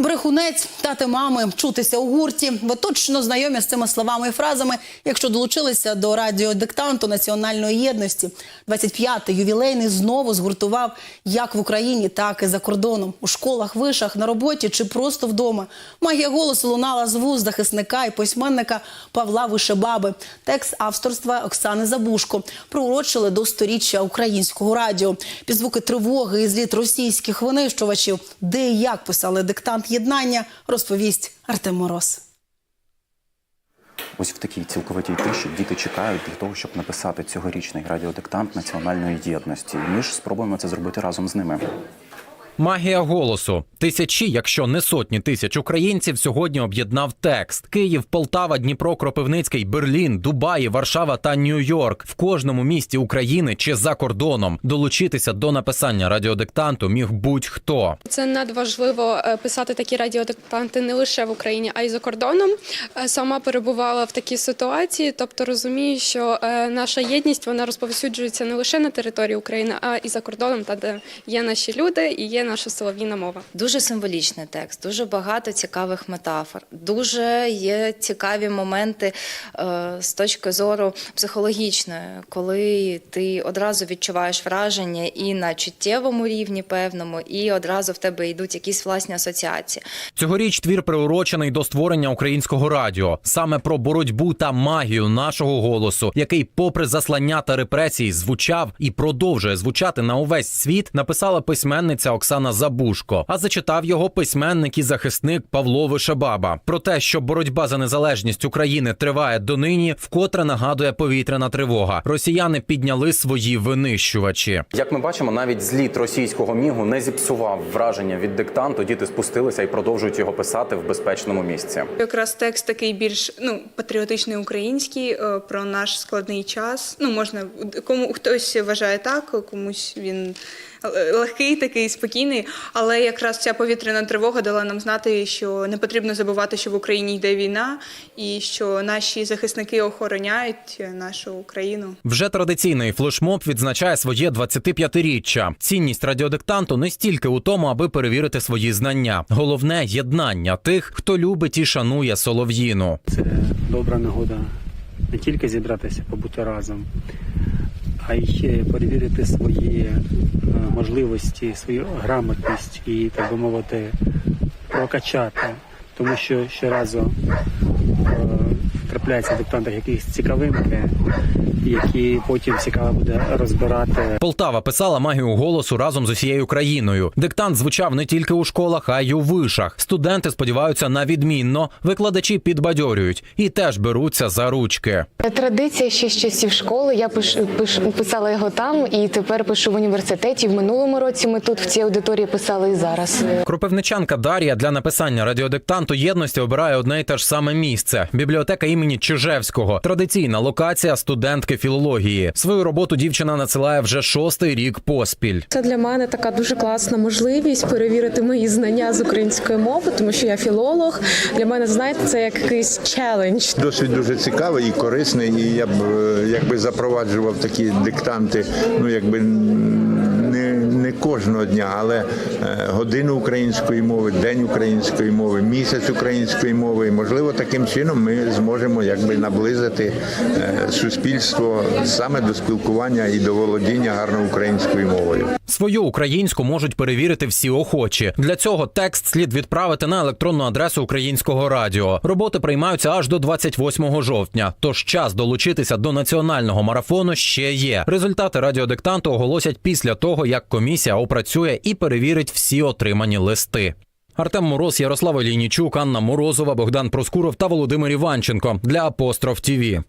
Брехунець, тати мами, чутися у гурті. Ви точно знайомі з цими словами і фразами, якщо долучилися до радіодиктанту національної єдності. 25-й ювілейний знову згуртував як в Україні, так і за кордоном, у школах, вишах, на роботі чи просто вдома. Магія голосу лунала з вуст захисника і письменника Павла Вишебаби. Текст авторства Оксани Забушко приурочили до сторіччя українського радіо. Під звуки тривоги і зліт російських винищувачів, де і як писали диктант єднання, розповість Артем Мороз. Ось в такій цілковитій тиші діти чекають для того, щоб написати цьогорічний радіодиктант національної єдності. Ми ж спробуємо це зробити разом з ними. Магія голосу. Тисячі, якщо не сотні тисяч українців, сьогодні об'єднав текст: Київ, Полтава, Дніпро, Кропивницький, Берлін, Дубаї, Варшава та Нью-Йорк. В кожному місті України чи за кордоном долучитися до написання радіодиктанту міг будь-хто. Це надважливо е, писати такі радіодиктанти не лише в Україні, а й за кордоном. Е, Сама перебувала в такій ситуації, тобто розумію, що е, наша єдність вона розповсюджується не лише на території України, а і за кордоном, та де є наші люди і є наша солов'їна мова. Дуже символічний текст, дуже багато цікавих метафор, дуже є цікаві моменти е, з точки зору психологічної, коли ти одразу відчуваєш враження і на чуттєвому рівні певному, і одразу в тебе йдуть якісь власні асоціації. Цьогоріч твір приурочений до створення українського радіо, саме про боротьбу та магію нашого голосу, який, попри заслання та репресії, звучав і продовжує звучати на увесь світ, написала письменниця Оксана Забушко. А зачитав його письменник і захисник Павло Вишебаба. Про те, що боротьба за незалежність України триває донині, вкотре нагадує повітряна тривога. Росіяни підняли свої винищувачі. Як ми бачимо, навіть зліт російського мігу не зіпсував враження від диктанту. Діти спустилися і продовжують його писати в безпечному місці. Якраз текст такий більш ну патріотичний український е, про наш складний час. Ну можна кому хтось вважає так, комусь він легкий, такий спокійний. Але якраз ця повітряна тривога дала нам знати, що не потрібно забувати, що в Україні йде війна, і що наші захисники охороняють нашу Україну. Вже традиційний флешмоб відзначає своє 25-річчя. Цінність радіодиктанту не стільки у тому, аби перевірити свої знання. Головне єднання тих, хто любить і шанує солов'їну. Це добра нагода не тільки зібратися, побути разом, а й перевірити свої е, можливості, свою грамотність і, так би мовити, прокачати. Тому що щоразу трапляються в диктантах якісь цікавинки, які потім цікаво буде розбирати Полтава писала магію голосу разом з усією країною. Диктант звучав не тільки у школах, а й у вишах. Студенти сподіваються на відмінно. Викладачі підбадьорюють і теж беруться за ручки. Традиція ще з часів школи. Я пиш, пиш, писала його там і тепер пишу в університеті. В минулому році ми тут в цій аудиторії писали і зараз. Кропивничанка Дар'я для написання радіодиктанту єдності обирає одне й те ж саме місце бібліотека імені Чижевського. Традиційна локація студентки філології. Свою роботу дівчина надсилає вже шостий рік поспіль. Це для мене така дуже класна можливість перевірити мої знання з української мови, тому що я філолог. Для мене знаєте, це як якийсь челендж. Досвід дуже цікавий і корисний, і я б е, якби запроваджував такі диктанти, ну якби кожного дня, але е, годину української мови, день української мови, місяць української мови. І, можливо, таким чином ми зможемо якби наблизити е, суспільство саме до спілкування і до володіння гарно українською мовою. Свою українську можуть перевірити всі охочі. Для цього текст слід відправити на електронну адресу українського радіо. Роботи приймаються аж до 28 жовтня. Тож час долучитися до національного марафону ще є. Результати радіодиктанту оголосять після того, як комісія опрацює і перевірить всі отримані листи. Артем Мороз, Ярослав Олійнічук, Анна Морозова, Богдан Проскуров та Володимир Іванченко для Апостроф ТІВІ.